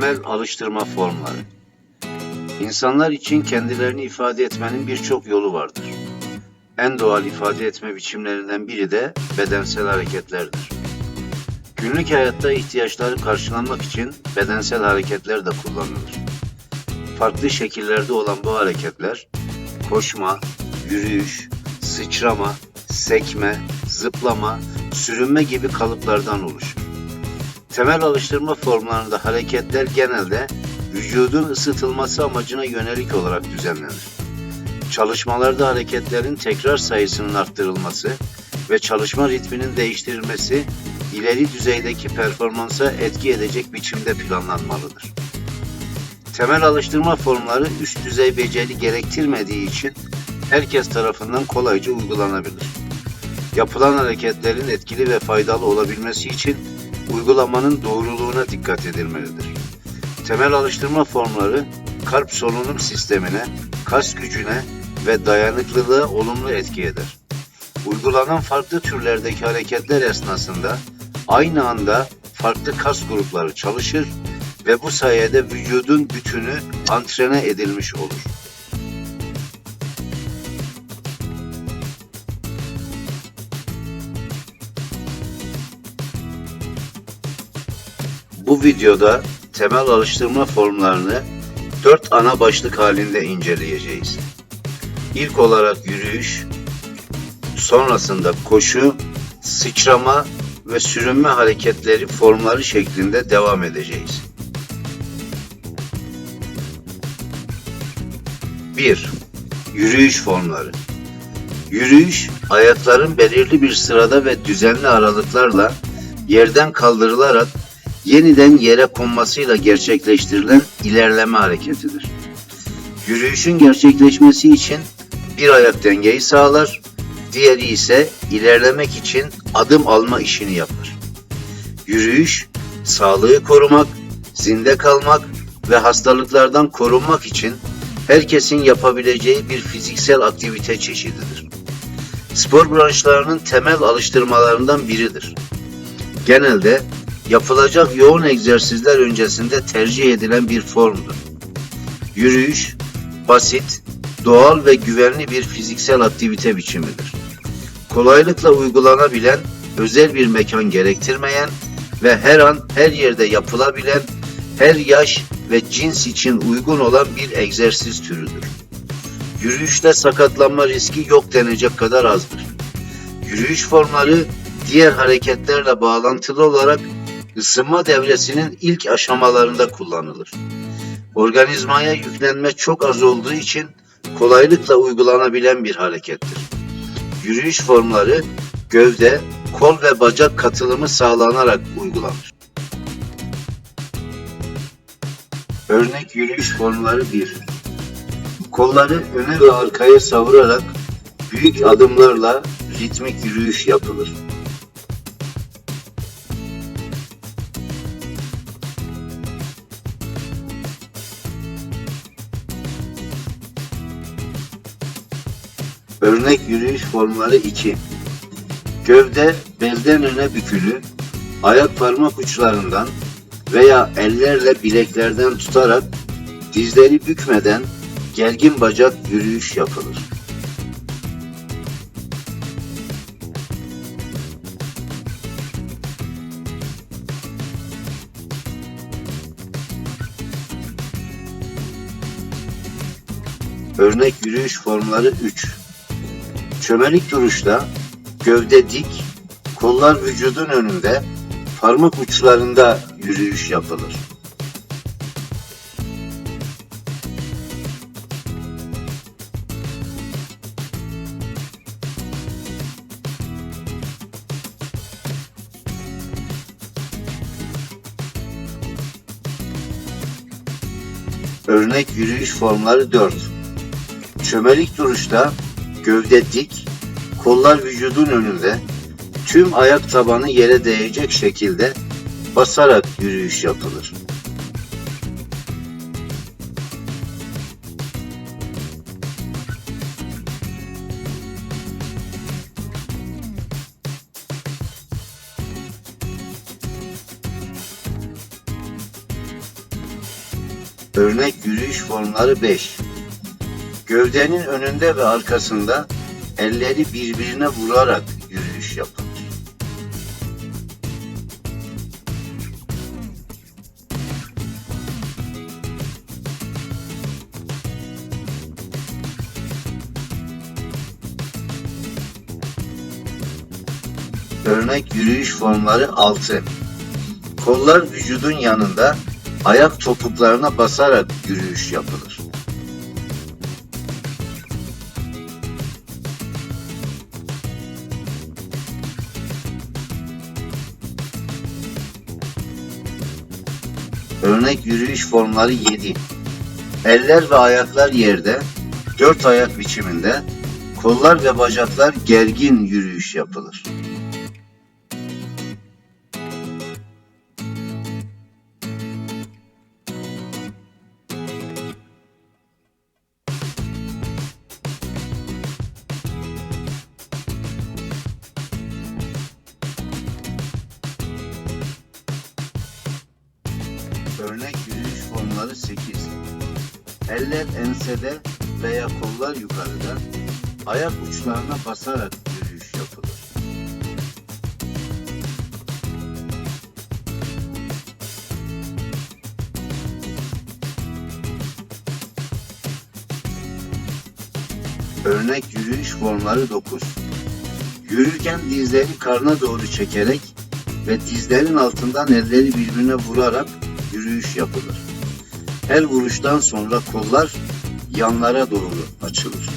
Temel alıştırma formları. İnsanlar için kendilerini ifade etmenin birçok yolu vardır. En doğal ifade etme biçimlerinden biri de bedensel hareketlerdir. Günlük hayatta ihtiyaçları karşılanmak için bedensel hareketler de kullanılır. Farklı şekillerde olan bu hareketler koşma, yürüyüş, sıçrama, sekme, zıplama, sürünme gibi kalıplardan oluşur. Temel alıştırma formlarında hareketler genelde vücudun ısıtılması amacına yönelik olarak düzenlenir. Çalışmalarda hareketlerin tekrar sayısının arttırılması ve çalışma ritminin değiştirilmesi ileri düzeydeki performansa etki edecek biçimde planlanmalıdır. Temel alıştırma formları üst düzey beceri gerektirmediği için herkes tarafından kolayca uygulanabilir. Yapılan hareketlerin etkili ve faydalı olabilmesi için uygulamanın doğruluğuna dikkat edilmelidir. Temel alıştırma formları kalp solunum sistemine, kas gücüne ve dayanıklılığa olumlu etki eder. Uygulanan farklı türlerdeki hareketler esnasında aynı anda farklı kas grupları çalışır ve bu sayede vücudun bütünü antrene edilmiş olur. Bu videoda temel alıştırma formlarını dört ana başlık halinde inceleyeceğiz. İlk olarak yürüyüş, sonrasında koşu, sıçrama ve sürünme hareketleri formları şeklinde devam edeceğiz. 1. Yürüyüş formları. Yürüyüş, ayakların belirli bir sırada ve düzenli aralıklarla yerden kaldırılarak yeniden yere konmasıyla gerçekleştirilen ilerleme hareketidir. Yürüyüşün gerçekleşmesi için bir ayak dengeyi sağlar, diğeri ise ilerlemek için adım alma işini yapar. Yürüyüş, sağlığı korumak, zinde kalmak ve hastalıklardan korunmak için herkesin yapabileceği bir fiziksel aktivite çeşididir. Spor branşlarının temel alıştırmalarından biridir. Genelde yapılacak yoğun egzersizler öncesinde tercih edilen bir formdur. Yürüyüş, basit, doğal ve güvenli bir fiziksel aktivite biçimidir. Kolaylıkla uygulanabilen, özel bir mekan gerektirmeyen ve her an her yerde yapılabilen, her yaş ve cins için uygun olan bir egzersiz türüdür. Yürüyüşte sakatlanma riski yok denecek kadar azdır. Yürüyüş formları diğer hareketlerle bağlantılı olarak ısınma devresinin ilk aşamalarında kullanılır. Organizmaya yüklenme çok az olduğu için kolaylıkla uygulanabilen bir harekettir. Yürüyüş formları gövde, kol ve bacak katılımı sağlanarak uygulanır. Örnek yürüyüş formları 1. Kolları öne ve arkaya savurarak büyük adımlarla ritmik yürüyüş yapılır. Örnek yürüyüş formları 2. Gövde belden öne bükülü, ayak parmak uçlarından veya ellerle bileklerden tutarak dizleri bükmeden gergin bacak yürüyüş yapılır. Örnek yürüyüş formları 3. Çömelik duruşta gövde dik, kollar vücudun önünde, parmak uçlarında yürüyüş yapılır. Örnek yürüyüş formları 4. Çömelik duruşta gövde dik, kollar vücudun önünde, tüm ayak tabanı yere değecek şekilde basarak yürüyüş yapılır. Örnek yürüyüş formları 5. Gövdenin önünde ve arkasında elleri birbirine vurarak yürüyüş yapılır. Örnek yürüyüş formları 6. Kollar vücudun yanında ayak topuklarına basarak yürüyüş yapılır. Örnek yürüyüş formları 7. Eller ve ayaklar yerde, dört ayak biçiminde, kollar ve bacaklar gergin yürüyüş yapılır. Ayak uçlarına basarak yürüyüş yapılır. Örnek yürüyüş formları 9. Yürürken dizleri karna doğru çekerek ve dizlerin altından elleri birbirine vurarak yürüyüş yapılır. Her vuruştan sonra kollar yanlara doğru açılır.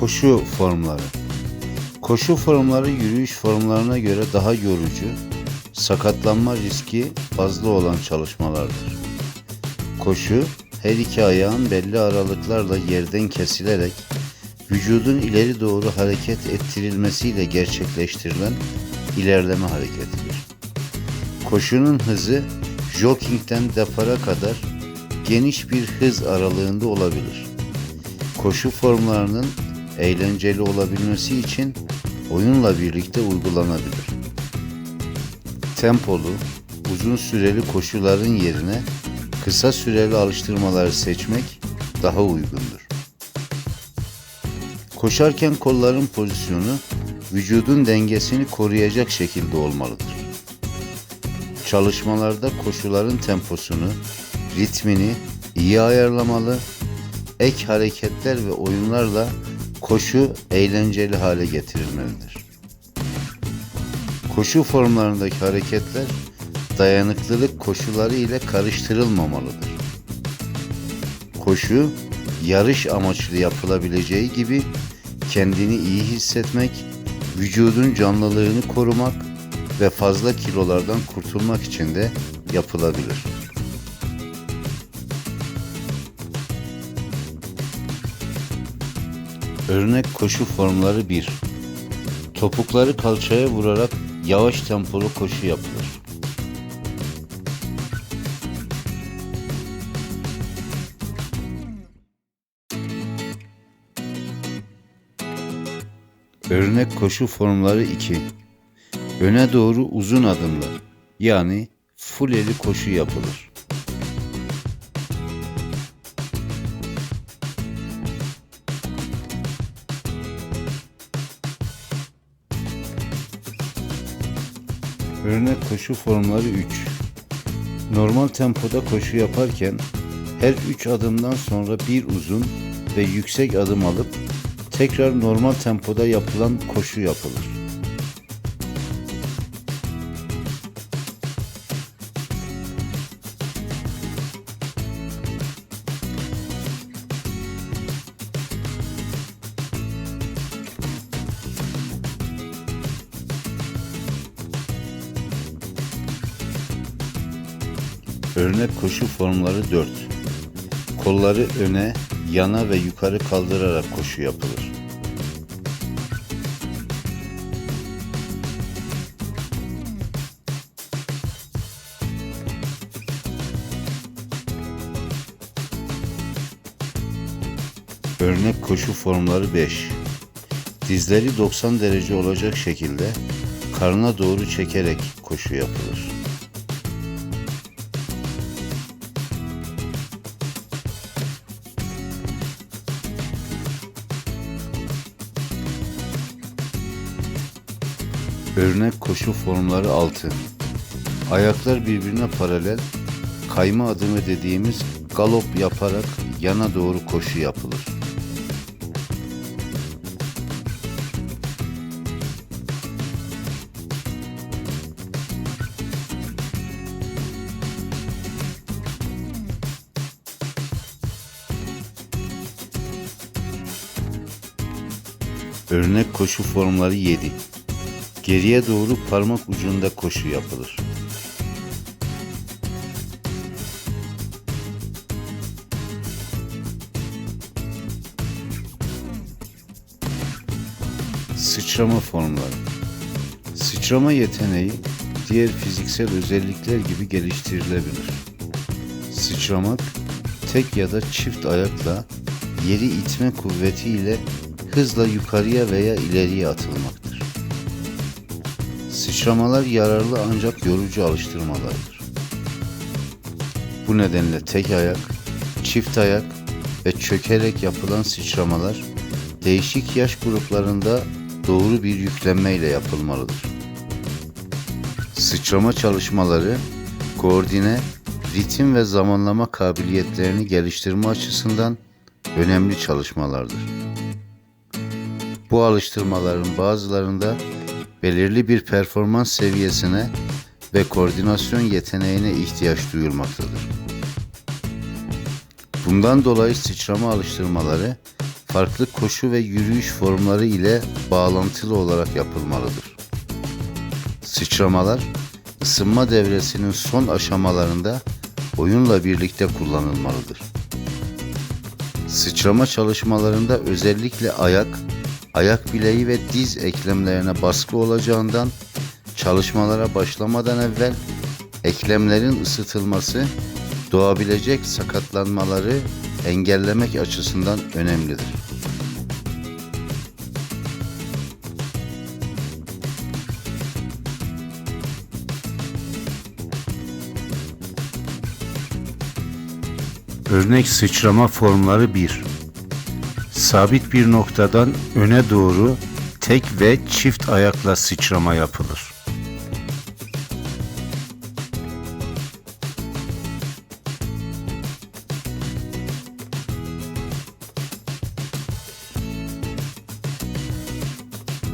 Koşu formları. Koşu formları yürüyüş formlarına göre daha yorucu, sakatlanma riski fazla olan çalışmalardır. Koşu, her iki ayağın belli aralıklarla yerden kesilerek vücudun ileri doğru hareket ettirilmesiyle gerçekleştirilen ilerleme hareketidir. Koşunun hızı joggingden depara kadar geniş bir hız aralığında olabilir. Koşu formlarının eğlenceli olabilmesi için oyunla birlikte uygulanabilir. Tempolu, uzun süreli koşuların yerine kısa süreli alıştırmaları seçmek daha uygundur. Koşarken kolların pozisyonu vücudun dengesini koruyacak şekilde olmalıdır. Çalışmalarda koşuların temposunu, ritmini iyi ayarlamalı, ek hareketler ve oyunlarla koşu eğlenceli hale getirilmelidir. Koşu formlarındaki hareketler dayanıklılık koşuları ile karıştırılmamalıdır. Koşu, yarış amaçlı yapılabileceği gibi kendini iyi hissetmek, vücudun canlılığını korumak ve fazla kilolardan kurtulmak için de yapılabilir. Örnek koşu formları 1. Topukları kalçaya vurarak yavaş tempolu koşu yapılır. Örnek koşu formları 2. Öne doğru uzun adımlı yani full eli koşu yapılır. Örnek koşu formları 3. Normal tempoda koşu yaparken her 3 adımdan sonra bir uzun ve yüksek adım alıp tekrar normal tempoda yapılan koşu yapılır. Örnek koşu formları 4. Kolları öne, yana ve yukarı kaldırarak koşu yapılır. Örnek koşu formları 5. Dizleri 90 derece olacak şekilde karnına doğru çekerek koşu yapılır. Örnek koşu formları 6. Ayaklar birbirine paralel, kayma adımı dediğimiz galop yaparak yana doğru koşu yapılır. Örnek koşu formları 7. Geriye doğru parmak ucunda koşu yapılır. Sıçrama formları. Sıçrama yeteneği diğer fiziksel özellikler gibi geliştirilebilir. Sıçramak tek ya da çift ayakla yeri itme kuvvetiyle hızla yukarıya veya ileriye atılmaktır. Sıçramalar yararlı ancak yorucu alıştırmalardır. Bu nedenle tek ayak, çift ayak ve çökerek yapılan sıçramalar değişik yaş gruplarında doğru bir yüklenmeyle yapılmalıdır. Sıçrama çalışmaları koordine, ritim ve zamanlama kabiliyetlerini geliştirme açısından önemli çalışmalardır. Bu alıştırmaların bazılarında belirli bir performans seviyesine ve koordinasyon yeteneğine ihtiyaç duyulmaktadır. Bundan dolayı sıçrama alıştırmaları farklı koşu ve yürüyüş formları ile bağlantılı olarak yapılmalıdır. Sıçramalar ısınma devresinin son aşamalarında oyunla birlikte kullanılmalıdır. Sıçrama çalışmalarında özellikle ayak, ayak bileği ve diz eklemlerine baskı olacağından çalışmalara başlamadan evvel eklemlerin ısıtılması doğabilecek sakatlanmaları engellemek açısından önemlidir. Örnek sıçrama formları 1. Sabit bir noktadan öne doğru tek ve çift ayakla sıçrama yapılır.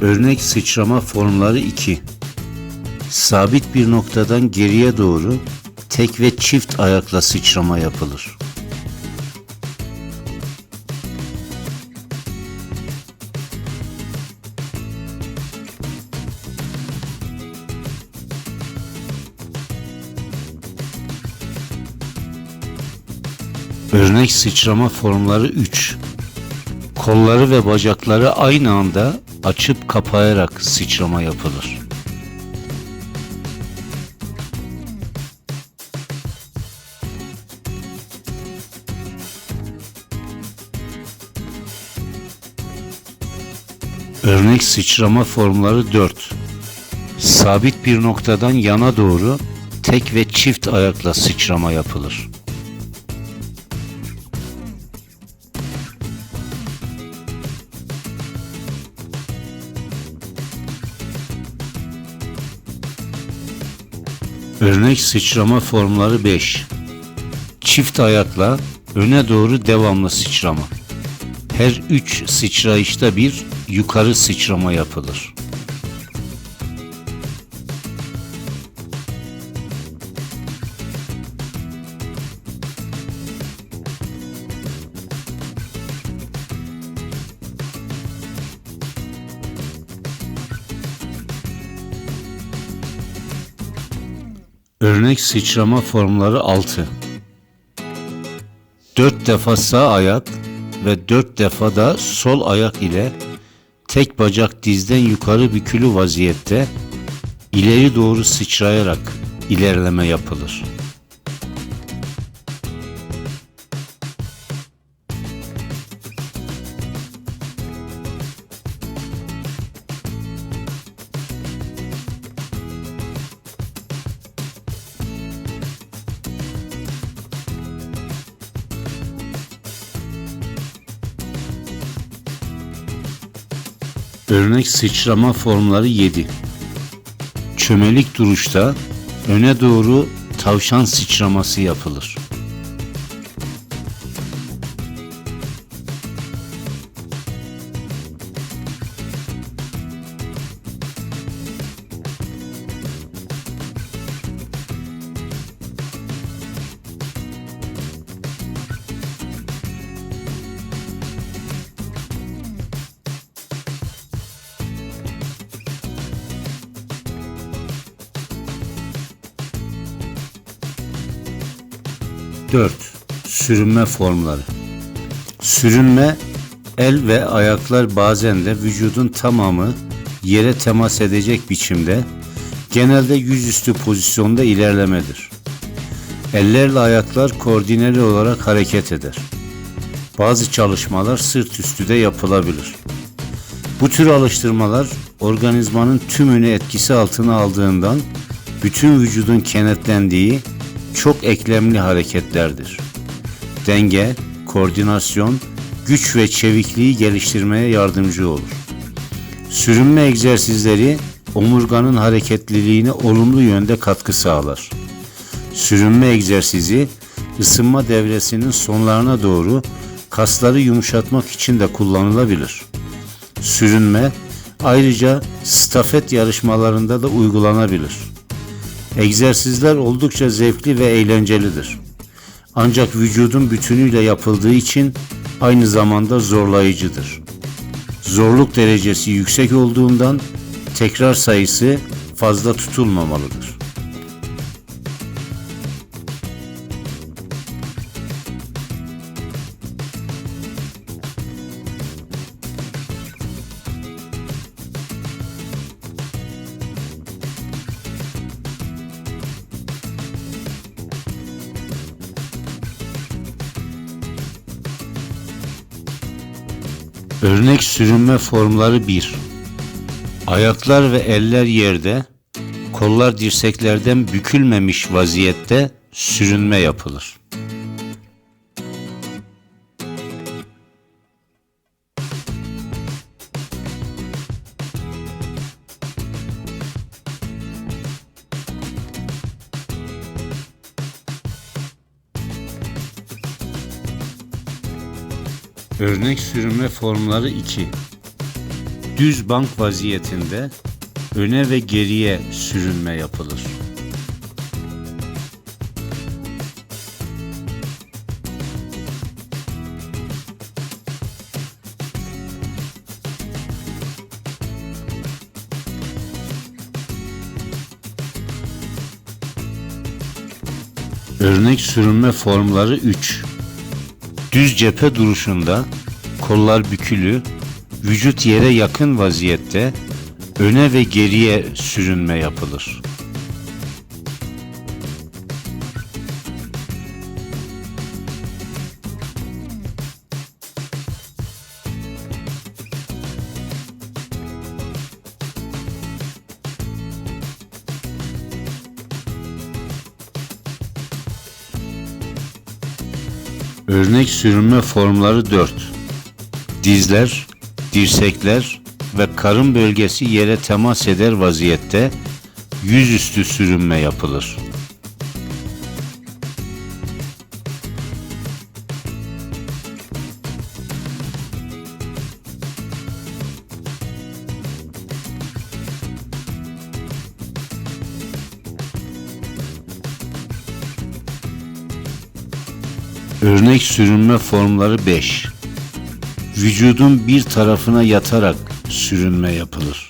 Örnek sıçrama formları 2. Sabit bir noktadan geriye doğru tek ve çift ayakla sıçrama yapılır. Sıçrama formları 3. Kolları ve bacakları aynı anda açıp kapayarak sıçrama yapılır. Örnek sıçrama formları 4. Sabit bir noktadan yana doğru tek ve çift ayakla sıçrama yapılır. Örnek sıçrama formları 5. Çift ayakla öne doğru devamlı sıçrama. Her 3 sıçrayışta bir yukarı sıçrama yapılır. Örnek sıçrama formları 6. 4 defa sağ ayak ve 4 defa da sol ayak ile tek bacak dizden yukarı bükülü vaziyette ileri doğru sıçrayarak ilerleme yapılır. Örnek sıçrama formları 7. Çömelik duruşta öne doğru tavşan sıçraması yapılır. Dört Sürünme formları Sürünme, el ve ayaklar bazen de vücudun tamamı yere temas edecek biçimde genelde yüzüstü pozisyonda ilerlemedir. Ellerle ayaklar koordineli olarak hareket eder. Bazı çalışmalar sırt üstü de yapılabilir. Bu tür alıştırmalar organizmanın tümünü etkisi altına aldığından bütün vücudun kenetlendiği çok eklemli hareketlerdir. Denge, koordinasyon, güç ve çevikliği geliştirmeye yardımcı olur. Sürünme egzersizleri omurganın hareketliliğine olumlu yönde katkı sağlar. Sürünme egzersizi ısınma devresinin sonlarına doğru kasları yumuşatmak için de kullanılabilir. Sürünme ayrıca stafet yarışmalarında da uygulanabilir. Egzersizler oldukça zevkli ve eğlencelidir. Ancak vücudun bütünüyle yapıldığı için aynı zamanda zorlayıcıdır. Zorluk derecesi yüksek olduğundan tekrar sayısı fazla tutulmamalıdır. Sürünme formları 1. Ayaklar ve eller yerde, kollar dirseklerden bükülmemiş vaziyette sürünme yapılır. Örnek sürünme formları 2. Düz bank vaziyetinde öne ve geriye sürünme yapılır. Örnek sürünme formları 3. Düz cephe duruşunda kollar bükülü, vücut yere yakın vaziyette öne ve geriye sürünme yapılır. Sürünme formları 4. Dizler, dirsekler ve karın bölgesi yere temas eder vaziyette yüzüstü sürünme yapılır. Örnek sürünme formları 5. Vücudun bir tarafına yatarak sürünme yapılır.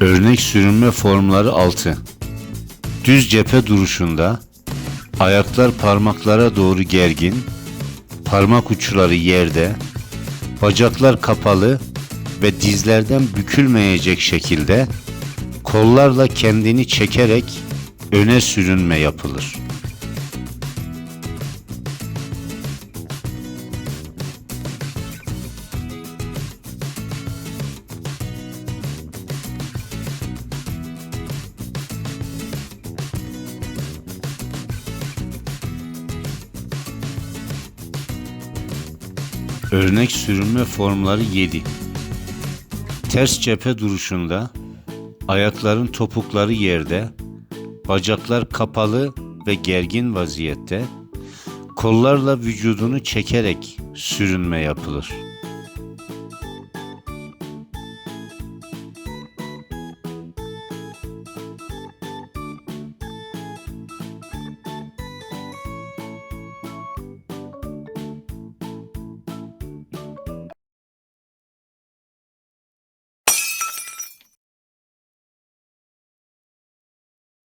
Örnek sürünme formları 6. Düz cephe duruşunda ayaklar parmaklara doğru gergin, parmak uçları yerde, bacaklar kapalı ve dizlerden bükülmeyecek şekilde kollarla kendini çekerek öne sürünme yapılır. Örnek sürünme formları 7. Ters cephe duruşunda, ayakların topukları yerde, bacaklar kapalı ve gergin vaziyette, kollarla vücudunu çekerek sürünme yapılır.